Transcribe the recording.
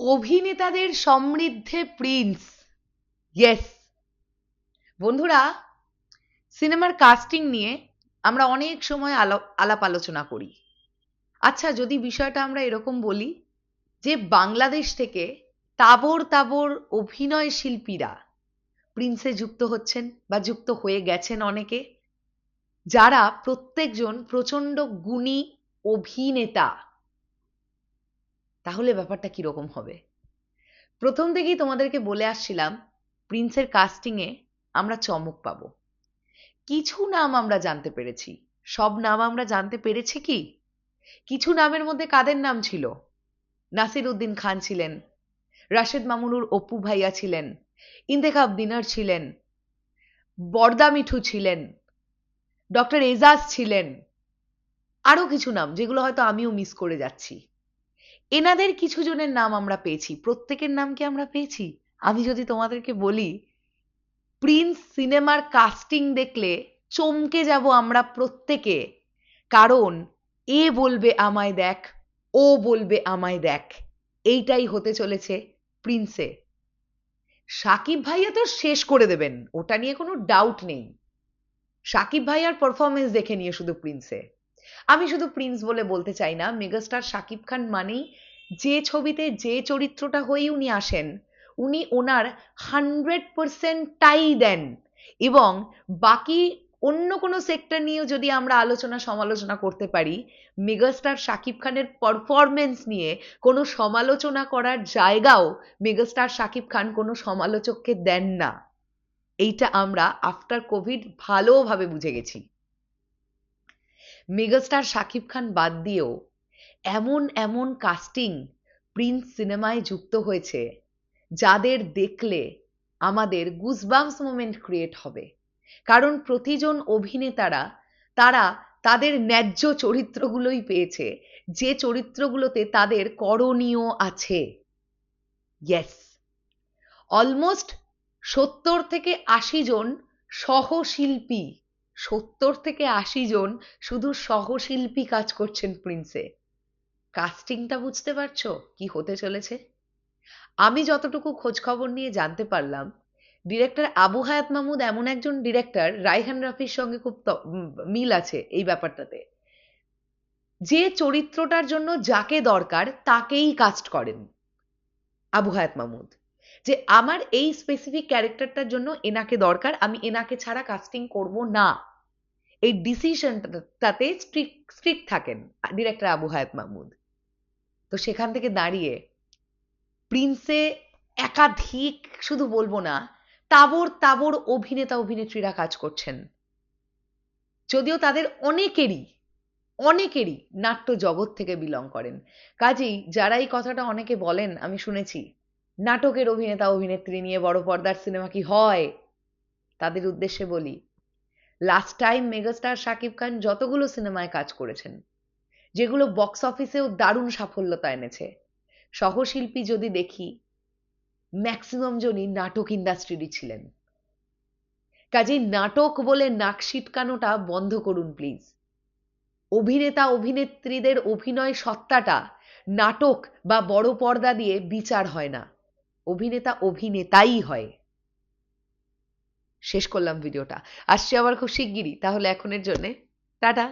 অভিনেতাদের সমৃদ্ধে Prince. Yes বন্ধুরা, সিনেমার কাস্টিং নিয়ে আমরা অনেক সময় আলাপ আলোচনা করি। আচ্ছা যদি বিষয়টা আমরা এরকম বলি যে বাংলাদেশ থেকে তাবর তাবর অভিনয় শিল্পীরা প্রিন্সে যুক্ত হচ্ছেন বা যুক্ত হয়ে গেছেন অনেকে, যারা প্রত্যেকজন প্রচণ্ড গুণী অভিনেতা। তাহলে ব্যাপারটা কীরকম হবে? প্রথম থেকেই তোমাদেরকে বলে আসছিলাম, প্রিন্সের কাস্টিংয়ে আমরা চমক পাব। কিছু নাম আমরা জানতে পেরেছি। সব নাম আমরা জানতে পেরেছি কি? কিছু নামের মধ্যে কাদের নাম ছিল? নাসির উদ্দিন খান ছিলেন, রাশেদ মামুনুর অপু ভাইয়া ছিলেন ইন্তেখাব দিনার ছিলেন, বর্দা মিঠু ছিলেন, ডক্টর এজাজ ছিলেন, আরও কিছু নাম যেগুলো হয়তো আমিও মিস করে যাচ্ছি। এনাদের কিছু জনের নাম আমরা পেয়েছি। প্রত্যেকের নাম কি আমরা পেয়েছি? আমি যদি তোমাদেরকে বলি, প্রিন্স সিনেমার কাস্টিং দেখলে চমকে যাব আমরা প্রত্যেকে। কারণ, এ বলবে আমায় দেখ, ও বলবে আমায় দেখ। এইটাই হতে চলেছে প্রিন্সে। সাকিব ভাইয়া তো শেষ করে দেবেন, ওটা নিয়ে কোনো ডাউট নেই। সাকিব ভাইয়ার পারফরমেন্স দেখে নিয়ে শুধু প্রিন্সে। আমি শুধু প্রিন্স বলে বলতে চাই না, মেগাস্টার শাকিব খান মানেই যে ছবিতে যে চরিত্রটা হয়েই উনি আসেন, উনি ওনার হান্ড্রেড পার্সেন্টটাই দেন এবং বাকি অন্য কোনো সেক্টর নিয়েও যদি আমরা আলোচনা সমালোচনা করতে পারি, মেগাস্টার শাকিব খানের পারফরমেন্স নিয়ে কোনো সমালোচনা করার জায়গাও মেগাস্টার শাকিব খান কোনো সমালোচককে দেন না। এইটা আমরা আফটার কোভিড ভালোভাবে বুঝে গেছি। মেগাস্টার শাকিব খান বাদ দিয়েও এমন এমন কাস্টিং প্রিন্স সিনেমায় যুক্ত হয়েছে, যাদের দেখলে আমাদের গুজবামস মোমেন্ট ক্রিয়েট হবে। কারণ প্রতিজন অভিনেতারা, তারা তাদের ন্যায্য চরিত্রগুলোই পেয়েছে, যে চরিত্রগুলোতে তাদের করণীয় আছে। ইয়েস অলমোস্ট সত্তর থেকে আশি জন সহশিল্পী সত্তর থেকে আশি জন শুধু সহশিল্পী কাজ করছেন প্রিন্সে। কাস্টিংটা বুঝতে পারছ? কি হতে চলেছে? আমি যতটুকু খোঁজ খবর নিয়ে জানতে পারলাম, ডিরেক্টর আবু হায়াত মাহমুদ এমন একজন ডিরেক্টর রাইহান রাফির সঙ্গে খুব মিল আছে এই ব্যাপারটাতে। যে চরিত্রটার জন্য যাকে দরকার তাকেই কাস্ট করেন আবু হায়াত মাহমুদ। যে আমার এই স্পেসিফিক ক্যারেক্টারটার জন্য এনাকে দরকার, আমি এনাকে ছাড়া কাস্টিং করব না। এই ডিসিশনটাতে স্ট্রিক্ট স্ট্রিক্ট থাকেন ডিরেক্টর আবু হায়াত মাহমুদ। তো সেখান থেকে দাঁড়িয়ে প্রিন্সে একাধিক শুধু বলব না তাবর তাবর অভিনেতা, অভিনেত্রীরা কাজ করছেন। যদিও তাদের অনেকেরই অনেকেরই নাট্য জগৎ থেকে বিলং করেন। কাজেই যারা এই কথাটা অনেকে বলেন, আমি শুনেছি নাটকের অভিনেতা, অভিনেত্রী নিয়ে বড় পর্দার সিনেমা কি হয়? তাদের উদ্দেশ্যে বলি last time megastar Shakib Khan যতগুলো সিনেমায় কাজ করেছেন, যেগুলো বক্স অফিসেও দারুণ সাফল্যতা এনেছে, সহশিল্পী যদি দেখি ম্যাক্সিমাম জনই নাটক ইন্ডাস্ট্রিরই ছিলেন। কাজেই নাটক বলে নাক সিটকানোটা বন্ধ করুন প্লিজ অভিনেতা, অভিনেত্রীদের অভিনয় সত্তাটা নাটক বা বড় পর্দা দিয়ে বিচার হয় না। অভিনেতা অভিনেতাই হয়। শেষ করলাম ভিডিওটা। আসছি আবার খুব শিগগিরই তাহলে এখনের জন্যে। টাটা।